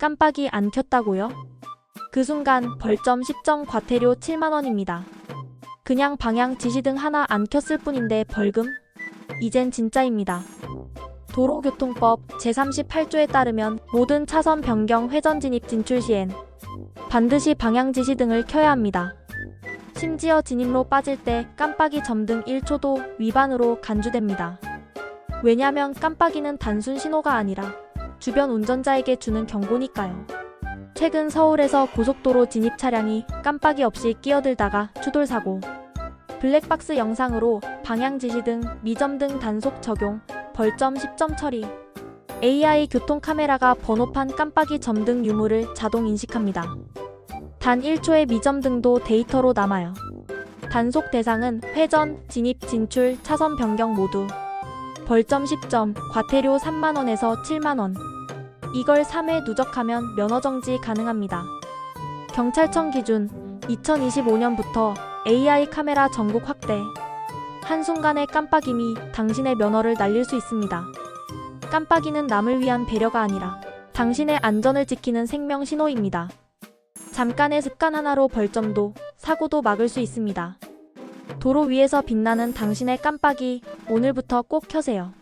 깜빡이 안 켰다고요? 그 순간 벌점 10점 과태료 7만원입니다. 그냥 방향 지시등 하나 안 켰을 뿐인데 벌금? 이젠 진짜입니다. 도로교통법 제38조에 따르면 모든 차선 변경 회전 진입 진출 시엔 반드시 방향 지시등을 켜야 합니다. 심지어 진입로 빠질 때 깜빡이 점등 1초도 위반으로 간주됩니다. 왜냐면 깜빡이는 단순 신호가 아니라 주변 운전자에게 주는 경고니까요. 최근 서울에서 고속도로 진입 차량이 깜빡이 없이 끼어들다가 추돌 사고, 블랙박스 영상으로 방향 지시 등 미점 등 단속 적용, 벌점 10점 처리. AI 교통 카메라가 번호판 깜빡이 점 등 유무를 자동 인식합니다. 단 1초의 미점 등도 데이터로 남아요. 단속 대상은 회전, 진입, 진출, 차선 변경 모두. 벌점 10점, 과태료 3만원에서 7만원. 이걸 3회 누적하면 면허정지 가능합니다. 경찰청 기준 2025년부터 AI 카메라 전국 확대. 한순간의 깜빡임이 당신의 면허를 날릴 수 있습니다. 깜빡이는 남을 위한 배려가 아니라 당신의 안전을 지키는 생명 신호입니다. 잠깐의 습관 하나로 벌점도 사고도 막을 수 있습니다. 도로 위에서 빛나는 당신의 깜빡이 오늘부터 꼭 켜세요.